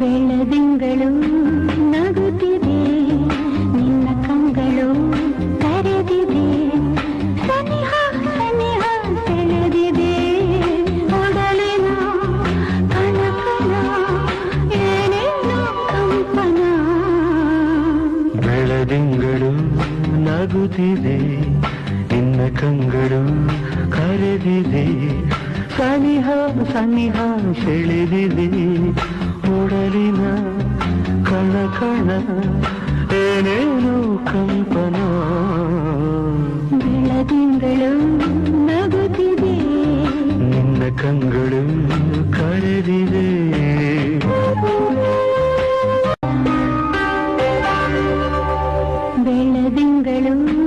ಬೆಳದಿಂಗಳು ನಗುತ್ತಿದೆ ನಿನ್ನ ಕಂಗಳು ಕರೆದಿದೆ. ಸನಿಹ ಕಂಪನ. ಬೆಳದಿಂಗಳು ನಗುತ್ತಿದೆ, ನಿನ್ನ ಕಂಗಳು ಕರೆದಿದೆ. ಸನಿಹ ಸನಿಹ ಸೆಳೆದಿದೆ. ಕಣ. ಏನೇನು ಕಲ್ಪನಾ. ಬೆಳದಿಂಗಳು ನಗುತ್ತಿದೆ. ನಿನ್ನ ಕಂಗಳು ಕಳೆದಿದೆ. ಬೆಳದಿಂಗಳು